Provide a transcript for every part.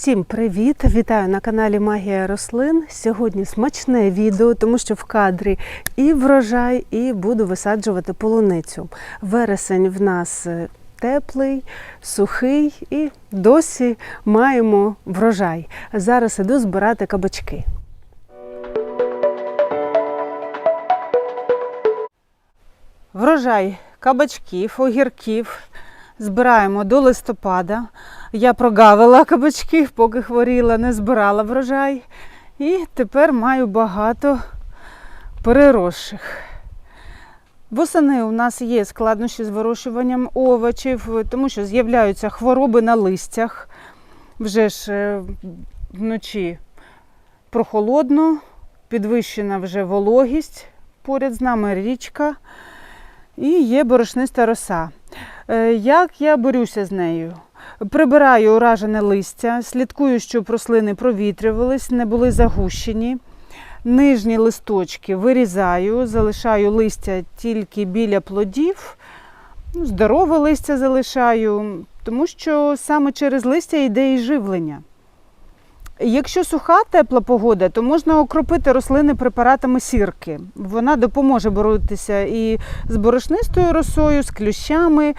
Всім привіт! Вітаю на каналі Магія рослин. Сьогодні смачне відео, тому що в кадрі і врожай, і буду висаджувати полуницю. Вересень в нас е, теплий, сухий і досі маємо врожай. Зараз іду збирати кабачки. Врожай кабачків, огірків збираємо до листопада. Я прогавила кабачків, поки хворіла, не збирала врожай. І тепер маю багато переросших. Восени у нас є складнощі з вирощуванням овочів, тому що з'являються хвороби на листях. Вже ж е, вночі прохолодно, підвищена вже вологість, поряд з нами річка і є борошниста роса. Е, Як я борюся з нею? Прибираю уражене листя, слідкую, щоб рослини провітрювались, не були загущені. Нижні листочки вирізаю, залишаю листя тільки біля плодів. Здорове листя залишаю, тому що саме через листя йде і живлення. Якщо суха тепла погода, то можна окропити рослини препаратами сірки. Вона допоможе боротися і з борошнистою росою, з клющами.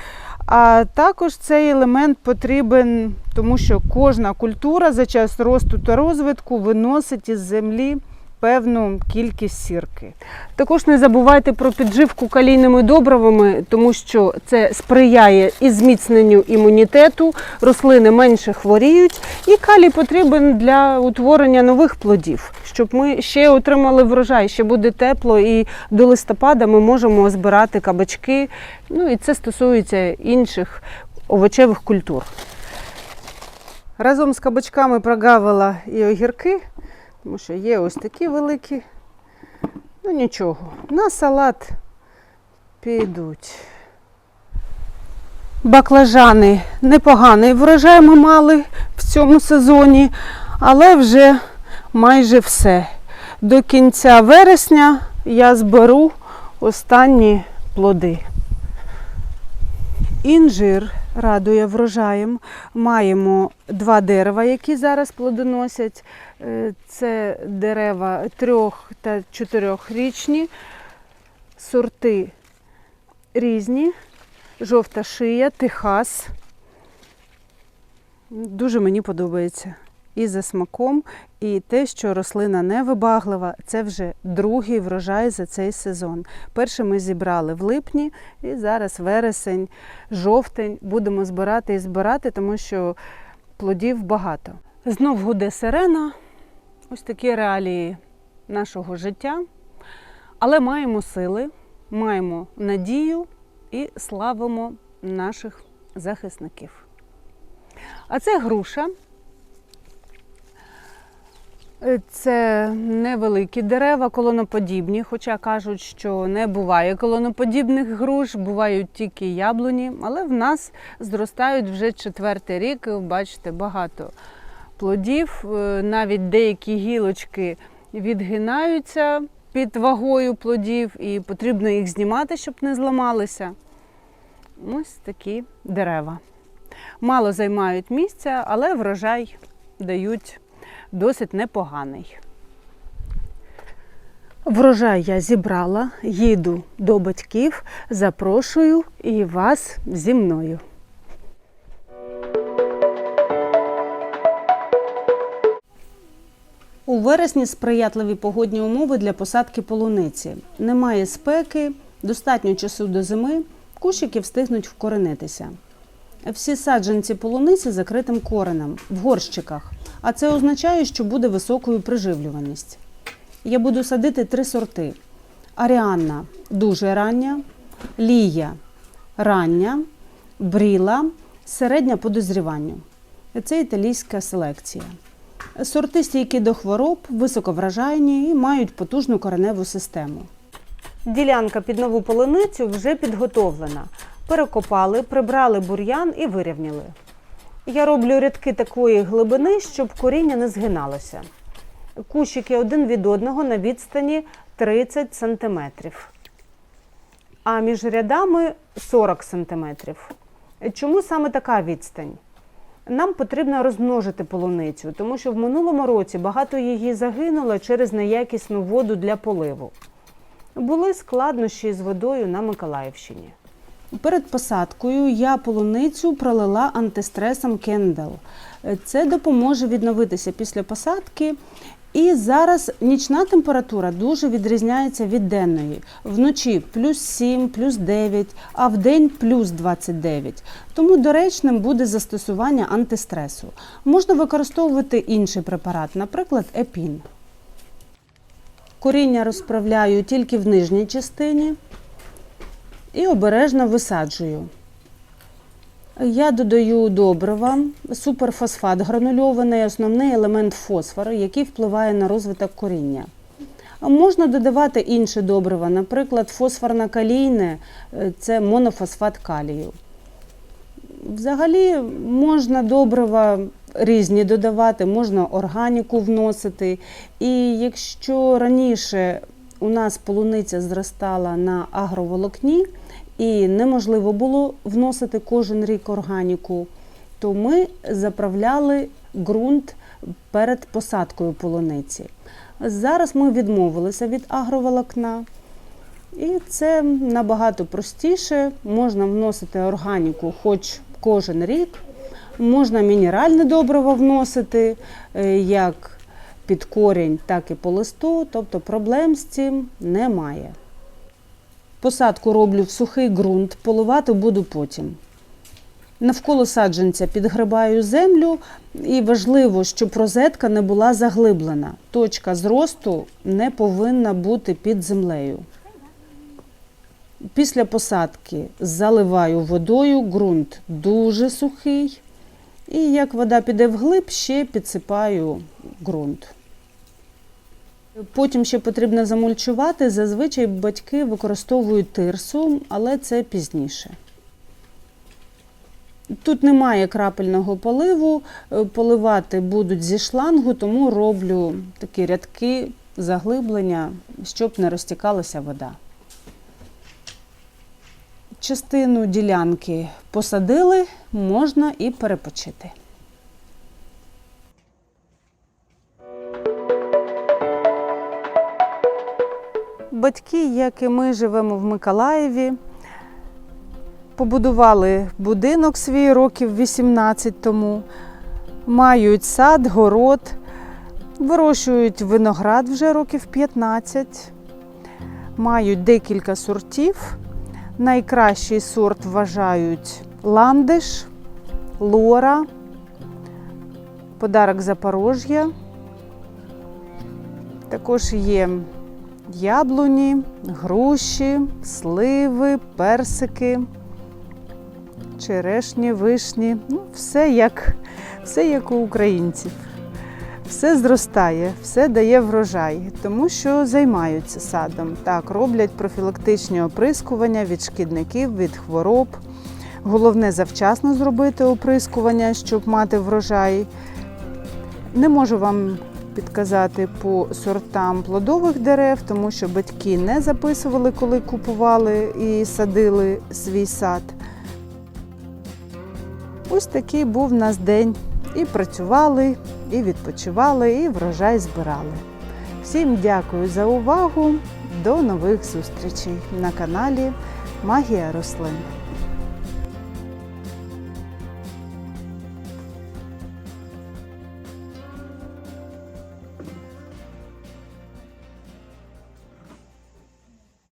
А також цей елемент потрібен, тому що кожна культура за час росту та розвитку виносить із землі певну кількість сірки. Також не забувайте про підживку калійними добривами, тому що це сприяє і зміцненню імунітету, рослини менше хворіють, і калій потрібен для утворення нових плодів, щоб ми ще отримали врожай, ще буде тепло, і до листопада ми можемо збирати кабачки. Ну і це стосується інших овочевих культур. Разом з кабачками прогавила і огірки, тому що є ось такі великі. Ну нічого, на салат підуть. Баклажани непоганий врожай ми мали в цьому сезоні, але вже майже все. До кінця вересня я зберу останні плоди. Інжир радує врожаєм. Маємо два дерева, які зараз плодоносять. Е, Це дерева трьох та чотирьохрічні, сорти різні, жовта шия, техас. Дуже мені подобається. І за смаком, і те, що рослина не вибаглива, це вже другий врожай за цей сезон. Перший ми зібрали в липні, і зараз вересень, жовтень будемо збирати і збирати, тому що плодів багато. Знов гуде сирена, ось такі реалії нашого життя. Але маємо сили, маємо надію і славимо наших захисників. А це груша. Е, Це невеликі дерева, колоноподібні, хоча кажуть, що не буває колоноподібних груш, бувають тільки яблуні, але в нас зростають вже четвертий рік. Бачите, багато плодів. Е, Навіть деякі гілочки відгинаються під вагою плодів, і потрібно їх знімати, щоб не зламалися. Ось такі дерева. Мало займають місця, але врожай дають досить непоганий. Врожай я зібрала, їду до батьків, запрошую і вас зі мною. У вересні сприятливі погодні умови для посадки полуниці. Немає спеки, достатньо часу до зими, кущики встигнуть вкоренитися. Всі саджанці полуниці закритим коренем в горщиках, а це означає, що буде високою приживлюваність. Я буду садити три сорти: Аріанна дуже рання, Лія рання, Бріла середня по дозріванню. Це італійська селекція. Сорти стійкі до хвороб, високовражайні і мають потужну кореневу систему. Ділянка під нову полуницю вже підготовлена. Перекопали, прибрали бур'ян і вирівняли. Я роблю рядки такої глибини, щоб коріння не згиналося. Кущики один від одного на відстані 30 см. А між рядами 40 см. Чому саме така відстань? Нам потрібно розмножити полуницю, тому що в минулому році багато її загинуло через неякісну воду для поливу. Були складнощі з водою на Миколаївщині. Перед посадкою я полуницю пролила антистресом Кендел. Це допоможе відновитися після посадки. І зараз нічна температура дуже відрізняється від денної. Вночі плюс 7, плюс 9, а в день плюс 29. Тому доречним буде застосування антистресу. Можна використовувати інший препарат, наприклад, епін. Коріння розправляю тільки в нижній частині і обережно висаджую. Я додаю добрива, суперфосфат гранульований, основний елемент фосфору, який впливає на розвиток коріння. Можна додавати інші добрива, наприклад, фосфорно-калійне е, це монофосфат калію. Взагалі можна добрива різні додавати, можна органіку вносити. І якщо раніше у нас полуниця зростала на агроволокні і неможливо було вносити кожен рік органіку, то ми заправляли ґрунт перед посадкою полуниці. Зараз ми відмовилися від агроволокна. І це набагато простіше. Можна вносити органіку хоч кожен рік. Можна мінеральне добриво вносити е, як під корінь, так і по листу, тобто проблем з цим немає. Посадку роблю в сухий ґрунт, поливати буду потім. Навколо саджанця підгрибаю землю, і важливо, щоб розетка не була заглиблена. Точка зросту не повинна бути під землею. Після посадки заливаю водою, ґрунт дуже сухий. І як вода піде вглиб, ще підсипаю ґрунт. Потім ще потрібно замульчувати. Зазвичай батьки використовують тирсу, але це пізніше. Тут немає крапельного поливу, е, поливати будуть зі шлангу, тому роблю такі рядки заглиблення, щоб не розтікалася вода. Частину ділянки посадили, можна і перепочити. Батьки, як і ми, живемо в Миколаєві. Побудували будинок свій років 18 тому, мають сад, город, вирощують виноград вже років 15, мають декілька сортів. Найкращий сорт вважають ландиш, лора, подарок Запорожжя. Також є яблуні, груші, сливи, персики, черешні, вишні. Ну, все як, все як у українців. Все зростає, все дає врожай, тому що займаються садом. Так, роблять профілактичні оприскування від шкідників, від хвороб. Головне завчасно зробити оприскування, щоб мати врожай. Не можу вам підказати по сортам плодових дерев, тому що батьки не записували, коли купували і садили свій сад. Ось такий був в нас день. І працювали, і відпочивали, і врожай збирали. Всім дякую за увагу. До нових зустрічей на каналі Магія рослин.